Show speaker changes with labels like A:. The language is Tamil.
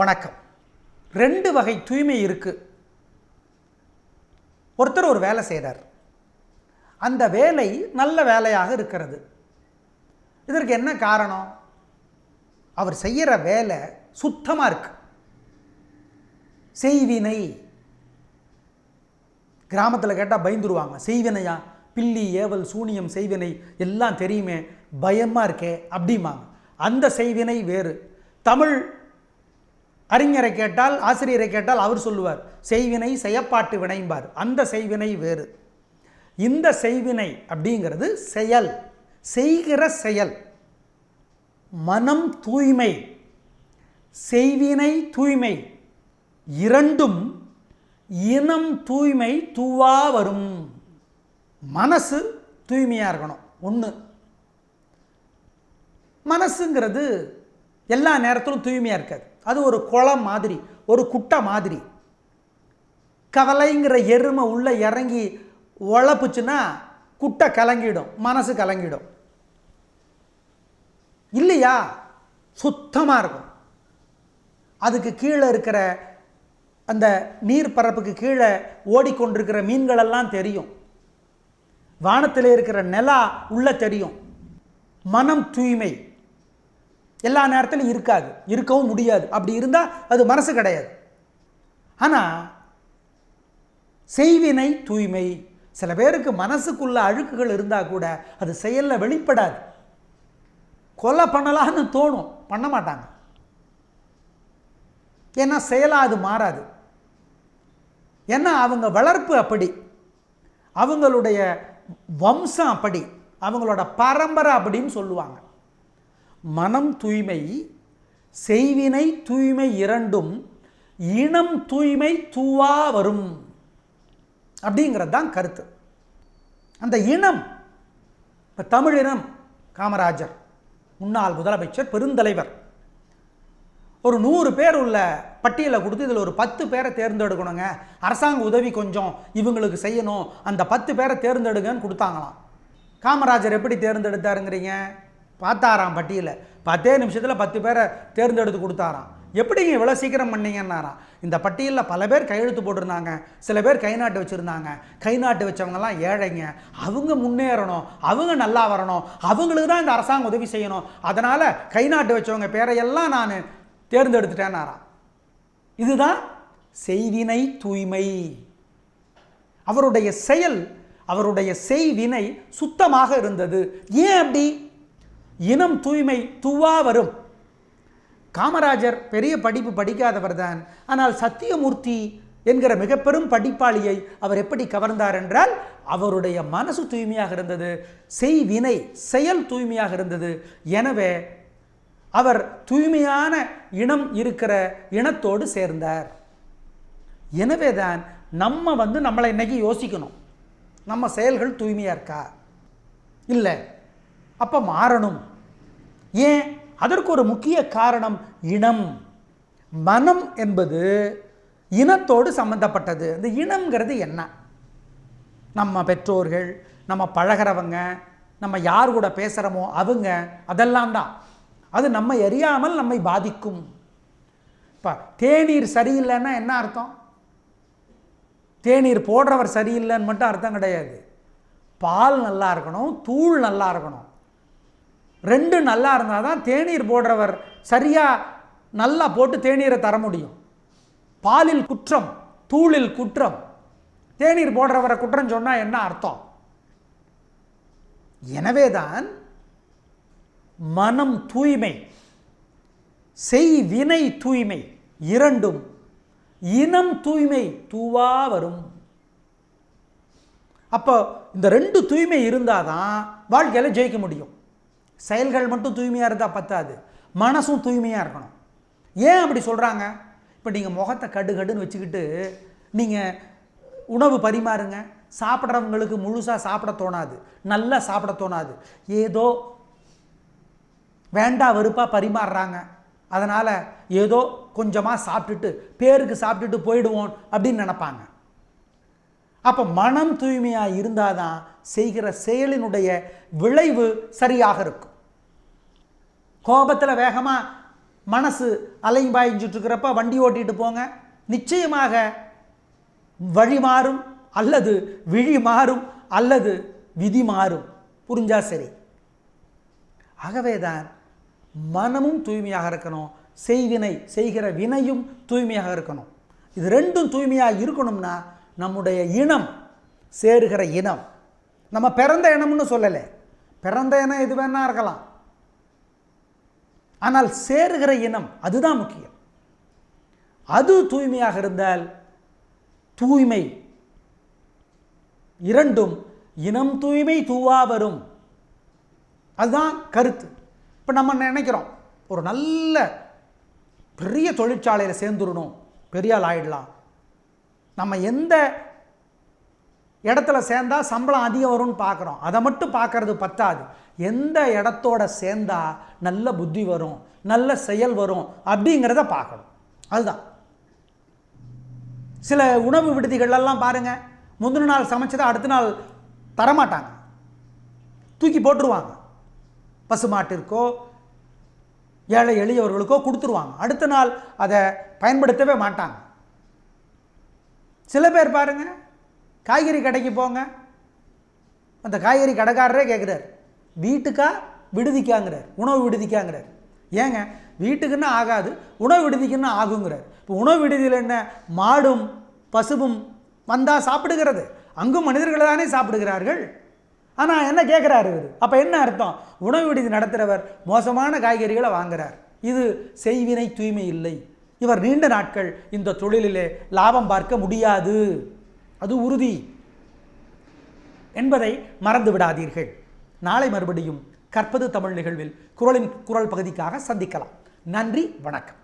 A: வணக்கம். ரெண்டு வகை தூய்மை இருக்குது ஒருத்தர் ஒரு வேலை செய்கிறார் அந்த வேலை நல்ல வேலையாக இருக்கிறது. இதற்கு என்ன காரணம்? அவர் செய்கிற வேலை சுத்தமாக இருக்கு. செய்வினை. கிராமத்தில் கேட்டால் பயந்துருவாங்க. செய்வினையா? பில்லி ஏவல் சூனியம் செய்வினை எல்லாம் தெரியுமே. பயமாக இருக்கே அப்படிம்பாங்க. அந்த செய்வினை வேறு. தமிழ் அறிஞரை கேட்டால் ஆசிரியரை கேட்டால் அவர் சொல்லுவார் செய்வினை செயப்பாட்டு வினைம்பார். அந்த செய்வினை வேறு. இந்த செய்வினை அப்படிங்கிறது செயல். செய்கிற செயல். மனம் தூய்மை. செய்வினை தூய்மை. இரண்டும் இனம் தூய்மை தூவா வரும். மனசு தூய்மையாக இருக்கணும். ஒன்று மனசுங்கிறது எல்லா நேரத்திலும் தூய்மையாக இருக்காது. அது ஒரு குளம் மாதிரி ஒரு குட்டை மாதிரி. கவலைங்கிற எருமை உள்ளே இறங்கி உழப்புச்சுன்னா குட்டை கலங்கிடும் மனசு கலங்கிடும். இல்லையா? சுத்தமாக இருக்கும். அதுக்கு கீழே இருக்கிற அந்த நீர் பரப்புக்கு கீழே ஓடிக்கொண்டிருக்கிற மீன்களெல்லாம் தெரியும். வானத்தில் இருக்கிற நிலா உள்ள தெரியும். மனம் தூய்மை. எல்லா நேரத்திலும் இருக்காது இருக்கவும் முடியாது. அப்படி இருந்தால் அது மனசு கிடையாது. ஆனால் செய்வினை தூய்மை. சில பேருக்கு மனசுக்குள்ள அழுக்குகள் இருந்தால் கூட அது செயலில் வெளிப்படாது. கொலை பண்ணலான்னு தோணும். பண்ண மாட்டாங்க. ஏன்னா செயலாக அது மாறாது. ஏன்னா அவங்க வளர்ப்பு அப்படி. அவங்களுடைய வம்சம் அப்படி. அவங்களோட பரம்பரை அப்படின்னு சொல்லுவாங்க. மனம் தூய்மை செய்வினை தூய்மை இரண்டும் இனம் தூய்மை தூவா வரும். அப்படிங்கிறது தான் கருத்து. அந்த இனம் இப்போ தமிழினம் காமராஜர் முன்னாள் முதலமைச்சர் பெருந்தலைவர். ஒரு நூறு பேர் உள்ள பட்டியலை கொடுத்து இதில் ஒரு பத்து பேரை தேர்ந்தெடுக்கணுங்க. அரசாங்க உதவி கொஞ்சம் இவங்களுக்கு செய்யணும். அந்த பத்து பேரை தேர்ந்தெடுங்கன்னு கொடுத்தாங்களாம். காமராஜர் எப்படி தேர்ந்தெடுத்தாருங்கிறீங்க? பார்த்தாராம் பட்டியலை. பத்தே நிமிஷத்தில் பத்து பேரை தேர்ந்தெடுத்து கொடுத்தாராம். எப்படிங்க இவ்வளோ சீக்கிரம் பண்ணீங்கன்னாராம்? இந்த பட்டியலில் பல பேர் கையெழுத்து போட்டிருந்தாங்க. சில பேர் கை நாட்டு வச்சுருந்தாங்க. கை நாட்டு வச்சவங்கலாம் ஏழைங்க. அவங்க முன்னேறணும். அவங்க நல்லா வரணும். அவங்களுக்கு தான் இந்த அரசாங்கம் உதவி செய்யணும். அதனால் கை நாட்டு வச்சவங்க பேரையெல்லாம் நான் தேர்ந்தெடுத்துட்டேன்னாராம். இதுதான் செய்வினை தூய்மை. அவருடைய செயல் அவருடைய செய்வினை சுத்தமாக இருந்தது. ஏன் அப்படி? இனம் தூய்மை தூவா வரும். காமராஜர் பெரிய படிப்பு படிக்காதவர் தான். ஆனால் சத்தியமூர்த்தி என்கிற மிக பெரும் படிப்பாளியை அவர் எப்படி கவர்ந்தார் என்றால் அவருடைய மனசு தூய்மையாக இருந்தது செய்வினை செயல் தூய்மையாக இருந்தது. எனவே அவர் தூய்மையான இனம் இருக்கிற இனத்தோடு சேர்ந்தார். எனவே தான் நம்ம வந்து நம்மளை இன்னைக்கு யோசிக்கணும். நம்ம செயல்கள் தூய்மையாக இருக்கா? இல்லை. அப்போ மாறணும். ஏன்? அதற்கு ஒரு முக்கிய காரணம் இனம். மனம் என்பது இனத்தோடு சம்பந்தப்பட்டது. இந்த இனம்ங்கிறது என்ன? நம்ம பெற்றோர்கள் நம்ம பழகிறவங்க நம்ம யார் கூட பேசுகிறோமோ அவங்க அதெல்லாம் தான். அது நம்ம எரியாமல் நம்மை பாதிக்கும். இப்போ தேநீர் சரியில்லைன்னா என்ன அர்த்தம்? தேநீர் போடுறவர் சரியில்லைன்னு மட்டும் அர்த்தம் கிடையாது. பால் நல்லா இருக்கணும் தூள் நல்லா இருக்கணும். ரெண்டு நல்லா இருந்தால் தான் தேநீர் போடுறவர் சரியாக நல்லா போட்டு தேநீரை தர முடியும். பாலில் குற்றம் தூளில் குற்றம். தேநீர் போடுறவரை குற்றம் சொன்னால் என்ன அர்த்தம்? எனவே தான் மனம் தூய்மை செய்வினை தூய்மை இரண்டும் இனம் தூய்மை தூவா வரும். அப்போ இந்த ரெண்டு தூய்மை இருந்தால் தான் வாழ்க்கையில் ஜெயிக்க முடியும். செயல்கள் மட்டும் தூய்மையாக இருந்தால் பத்தாது. மனசும் தூய்மையாக இருக்கணும். ஏன் அப்படி சொல்கிறாங்க இப்போ நீங்கள் முகத்தை கடு கடுன்னு வச்சுக்கிட்டு நீங்கள் உணவு பரிமாறுங்க. சாப்பிட்றவங்களுக்கு முழுசாக சாப்பிட தோணாது. நல்லா சாப்பிட தோணாது. ஏதோ வேண்டா வெறுப்பாக பரிமாறுறாங்க. அதனால் ஏதோ கொஞ்சமாக சாப்பிட்டுட்டு பேருக்கு சாப்பிட்டுட்டு போயிடுவோம் அப்படின்னு நினப்பாங்க. அப்போ மனம் தூய்மையாக இருந்தால் தான் செய்கிற செயலினுடைய விளைவு சரியாக இருக்கும். கோபத்தில் வேகமாக மனசு அலையும் பாய்ஞ்சிட்டு வண்டி ஓட்டிகிட்டு போங்க. நிச்சயமாக வழி மாறும் அல்லது விழி மாறும் அல்லது விதி மாறும். புரிஞ்சா சரி? ஆகவேதான் மனமும் தூய்மையாக இருக்கணும். செய்வினை செய்கிற வினையும் தூய்மையாக இருக்கணும். இது ரெண்டும் தூய்மையாக இருக்கணும்னா நம்முடைய இனம் சேருகிற இனம். நம்ம பிறந்த இனம்னு சொல்லலை. பிறந்த இனம் எது வேணா இருக்கலாம். ஆனால் சேருகிற இனம் அதுதான் முக்கியம். அது தூய்மையாக இருந்தால் தூய்மை இரண்டும் இனம் தூய்மை தூவா வரும். அதுதான் கருத்து. இப்போ நம்ம நினைக்கிறோம் ஒரு நல்ல பெரிய தொழிற்சாலையில் சேர்ந்துடணும் பெரிய ஆள் ஆயிடலாம். நம்ம எந்த இடத்துல சேர்ந்தால் சம்பளம் அதிகம் வரும்னு பார்க்குறோம். அதை மட்டும் பார்க்கறது பத்தாது. எந்த இடத்தோட சேர்ந்தா நல்ல புத்தி வரும் நல்ல செயல் வரும் அப்படிங்கிறத பார்க்கணும். அதுதான். சில உணவு விடுதிகள்லாம் பாருங்கள் முந்தின நாள் சமைச்சதை அடுத்த நாள் தரமாட்டாங்க. தூக்கி போட்டுருவாங்க. பசுமாட்டிற்கோ ஏழை எளியவர்களுக்கோ கொடுத்துருவாங்க. அடுத்த நாள் அதை பயன்படுத்தவே மாட்டாங்க. சில பேர் பாருங்கள் காய்கறி கடைக்கு போங்க. அந்த காய்கறி கடைக்காரரே கேட்குறாரு வீட்டுக்கா விடுதிக்காங்கிறார். உணவு விடுதிக்காங்கிறார். ஏங்க வீட்டுக்குன்னா ஆகாது உணவு விடுதிக்குன்னா ஆகுங்கிறார். இப்போ உணவு விடுதியில் என்ன? மாடும் பசுவும் வந்தால் சாப்பிடுகிறது. அங்கும் மனிதர்கள் தானே சாப்பிடுகிறார்கள். ஆனால் என்ன கேட்குறாரு இவர்? அப்போ என்ன அர்த்தம்? உணவு விடுதி நடத்துகிறவர் மோசமான காய்கறிகளை வாங்குறார். இது செய்வினை தூய்மை இல்லை. இவர் நீண்ட நாட்கள் இந்த தொழிலிலே லாபம் பார்க்க முடியாது. அது உறுதி என்பதை மறந்து விடாதீர்கள். நாளை மறுபடியும் கற்பது தமிழ் நிகழ்வில் குரலின் குரல் பகுதிக்காக சந்திக்கலாம். நன்றி வணக்கம்.